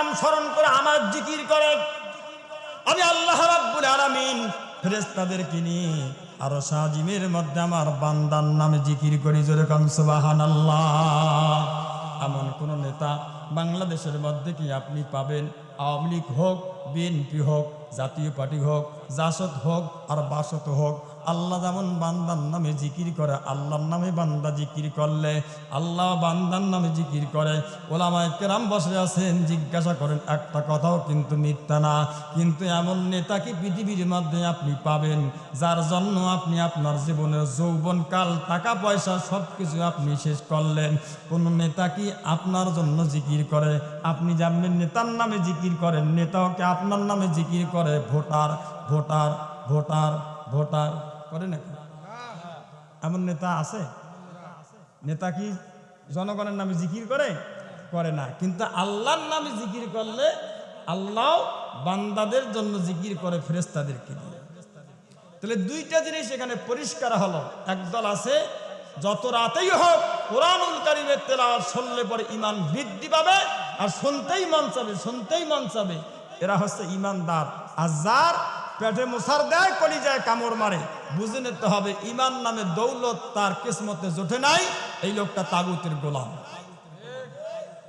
নাম স্মরণ করে আমার জিকির করে। আমি আল্লাহ রাব্বুল আলামিন ফেরেশতাদেরকে নিয়ে আরও সাজিমের মধ্যে আমার বান্দার নামে জিকির করি, জোরে কাম সুবহানাল্লাহ। এমন কোন নেতা বাংলাদেশের মধ্যে কি আপনি পাবেন? আওয়ামী লীগ হোক, বিএনপি হোক, জাতীয় পার্টি হোক, জাসদ হোক আর বাসত হোক আল্লাহ যেমন বান্দার নামে জিকির করে, আল্লাহর নামে বান্দা জিকির করলে, আল্লাহ বান্দার নামে জিকির করে। ওলামায় কেরাম বসে আছেন, জিজ্ঞাসা করেন, একটা কথাও কিন্তু মিথ্যা না। কিন্তু এমন নেতা কি পৃথিবীর মধ্যে আপনি পাবেন? যার জন্য আপনি আপনার জীবনের যৌবনকাল টাকা, পয়সা সব কিছু আপনি শেষ করলেন। কোন নেতা কি আপনার জন্য জিকির করে? আপনি জানবেন নেতার নামে জিকির করেন, নেতাও কি আপনার নামে জিকির করে? Voter voter voter voter. করে নাকি এমন নেতা আছে? নেতা কি জনগণের নামে জিকির করে? করে না। কিন্তু আল্লাহর নামে জিকির করলে আল্লাহ বান্দাদের জন্য জিকির করে ফেরেস্তাদেরকে দিয়ে। তাহলে দুইটা জিনিস এখানে পরিষ্কার হলো। একদল আছে, যত রাতেই হোক কোরআনুল কারিমের তেলাওয়াত শুনলে পরে ইমান বৃদ্ধি পাবে আর শুনতেই মন চাবে, শুনতেই মন চাবে। এরা হচ্ছে ইমানদার আর যার পেটে মুসার দেয় কলি যায়, কামড় মারে। বুঝে নিতে হবে, ইমান নামে দৌলত তার কিসমতে জোটে নাই, এই লোকটা তাগুতের গোলাম।